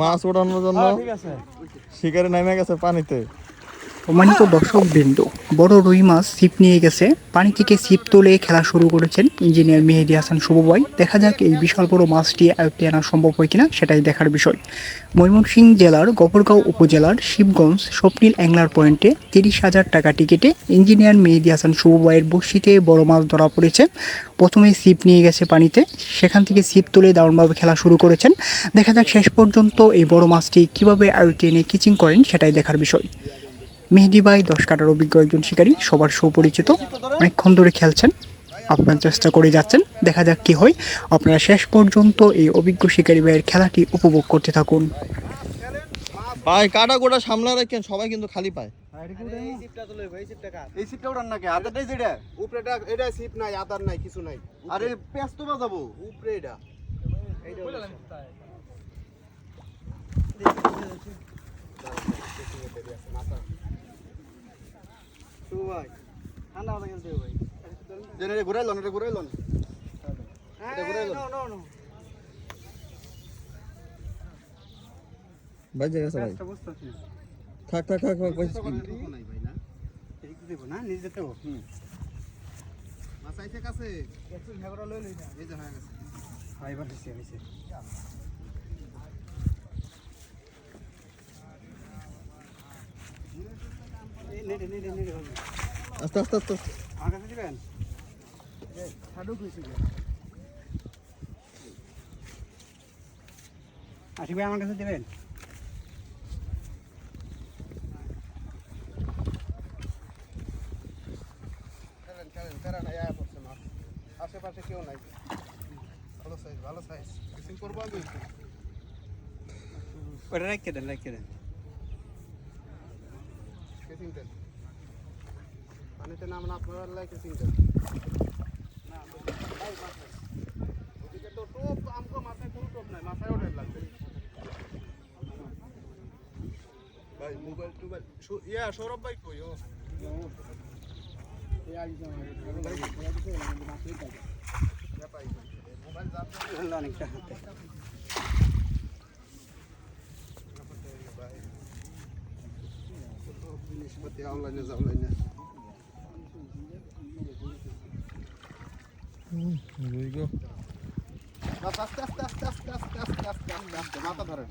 মাছ ওঠানোর জন্য শিকারে নেমে গেছে পানিতে। সম্মানিত দর্শক বৃন্দ বড় রুই মাছ ছিপ নিয়ে গেছে। পানি থেকে ছিপ তুলে খেলা শুরু করেছেন ইঞ্জিনিয়ার মেহেদি হাসান শুভবয়। দেখা যাক এই বিশাল বড় মাছটি আয়ত্তে আনা সম্ভব হয় কিনা সেটাই দেখার বিষয়। ময়মনসিংহ জেলার গফরগাঁও উপজেলার শিবগঞ্জ স্বপ্নিল অ্যাংলার পয়েন্টে তিরিশ হাজার টাকা টিকিটে ইঞ্জিনিয়ার মেহেদি হাসান শুভবয়ের বড়শিতে বড় মাছ ধরা পড়েছে। প্রথমে ছিপ নিয়ে গেছে পানিতে, সেখান থেকে ছিপ তুলে দারুণভাবে খেলা শুরু করেছেন। দেখা যাক শেষ পর্যন্ত এই বড় মাছটি কীভাবে আয়ত্তে এনে কিচিং করেন সেটাই দেখার বিষয়। মেহেদি ভাই দশ কাটার অভিজ্ঞ একজন শিকারী সবার সুপরিচিত। অনেকক্ষণ ধরে খেলছেন আপনার চেষ্টা করে যাচ্ছেন দেখা যাক কি হয়। আপনারা শেষ পর্যন্ত এই অভিজ্ঞ শিকারী ভাইয়ের খেলাটি উপভোগ করতে থাকুন। ভাই কাটা গোটা সামলা রাখেন সবাই কিন্তু খালি পায়। এই সিটটা উঠান নাকি? হাতেটাই যেটা উপরেটা এটা সিপ নাই আদার নাই কিছু নাই। আরে পেঁয়াজ তো বাজাবো। উপরে এটা। জেনারে ঘুরাই লন এটা ঘুরাই লন এটা ঘুরাই লন ভাই। জায়গা সবাই থাক থাক থাক থাক ভাই দেবো না নিজে দেবো। হুম। মাসাইছে কাছে? একটু এই যে হয়ে আস্তে আস্তে আস্তে আস্তে। আমার কাছে দিবেন? আশিক ভাই আমার কাছে দেবেন? আশেপাশে কেউ নাই। ভালো সাইজ ভালো সাইজ কিছু করব আমি ওটা রাখতে দেন রাখতে দেন? কেসিং দেন। পানিতে নাম না আপনার না মাছ নাই। ওদিকে তো টোপ আমগো মাথায় কোনো টোপ নাই মাথায় ওঠে লাগবে ভাই মোবাইল টোবাইল ইয়া সৌরভ ভাই কই ও অনেকটা হাতে জিনিসপাতি অনলাইনে যাও অনলাইনে আস্তে আস্তে আস্তে আস্তে আস্তে আস্তে আস্তে আস্তে মাথা ধরেন